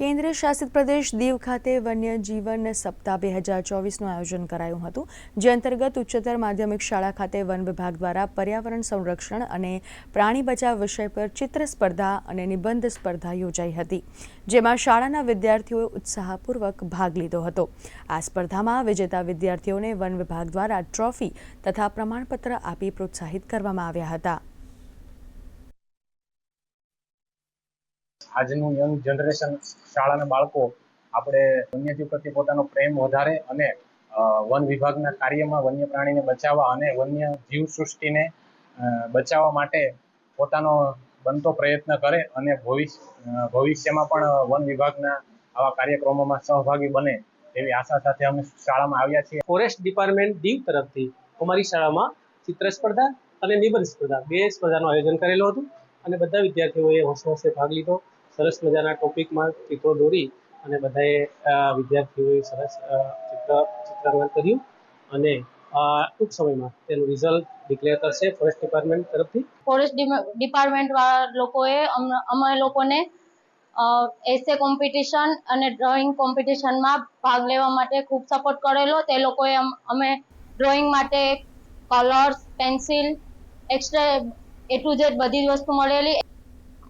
કેન્દ્ર શાસિત પ્રદેશ દીવ ખાતે વન્ય જીવન સપ્તાહ બે હજાર ચોવીસનું આયોજન કરાયું હતું, જે અંતર્ગત ઉચ્ચતર માધ્યમિક શાળા ખાતે વન વિભાગ દ્વારા પર્યાવરણ સંરક્ષણ અને પ્રાણી બચાવ વિષય પર ચિત્ર સ્પર્ધા અને નિબંધ સ્પર્ધા યોજાઈ હતી, જેમાં શાળાના વિદ્યાર્થીઓએ ઉત્સાહપૂર્વક ભાગ લીધો હતો. આ સ્પર્ધામાં વિજેતા વિદ્યાર્થીઓને વન વિભાગ દ્વારા ટ્રોફી તથા પ્રમાણપત્ર આપી પ્રોત્સાહિત કરવામાં આવ્યા હતા. આજનું યંગ જનરેશન શાળાના બાળકો આપણે વન્યજીવ પ્રત્યે પોતાનો પ્રેમ વધારે અને વન વિભાગના કાર્યમાં વન્ય પ્રાણીને બચાવવા અને વન્ય જીવ સૃષ્ટિને બચાવવા માટે પોતાનો બનતો પ્રયત્ન કરે અને ભવિષ્ય ભવિષ્યમાં પણ વન વિભાગના આવા કાર્યક્રમોમાં સહભાગી બને એવી આશા સાથે અમે શાળામાં આવ્યા છીએ. ફોરેસ્ટ ડિપાર્ટમેન્ટ દીવ તરફથી અમારી શાળામાં ચિત્ર સ્પર્ધા અને નિબંધ સ્પર્ધા બે સ્પર્ધાનું આયોજન કરેલું હતું અને બધા વિદ્યાર્થીઓએ હોંશે હોંશે ભાગ લીધો. સરસ મજાના ટોપિકમાં ચિત્રો દોરી અને બધાએ વિદ્યાર્થીઓએ સરસ ચિત્ર, ચિત્રાંકન કર્યું અને ટૂંક સમયમાં તેનું રિઝલ્ટ ડિક્લેર કરશે ફોરેસ્ટ ડિપાર્ટમેન્ટ તરફથી. ફોરેસ્ટ ડિપાર્ટમેન્ટ વાળા લોકોએ અમ- લોકોને એસે કોમ્પિટિશન અને ડ્રોઈંગ કોમ્પિટિશનમાં ભાગ લેવા માટે ખૂબ સપોર્ટ કરેલો. તે લોકોએ અમે ડ્રોઈંગ માટે colours pencil extra A to Z બધી જ વસ્તુ મળેલી.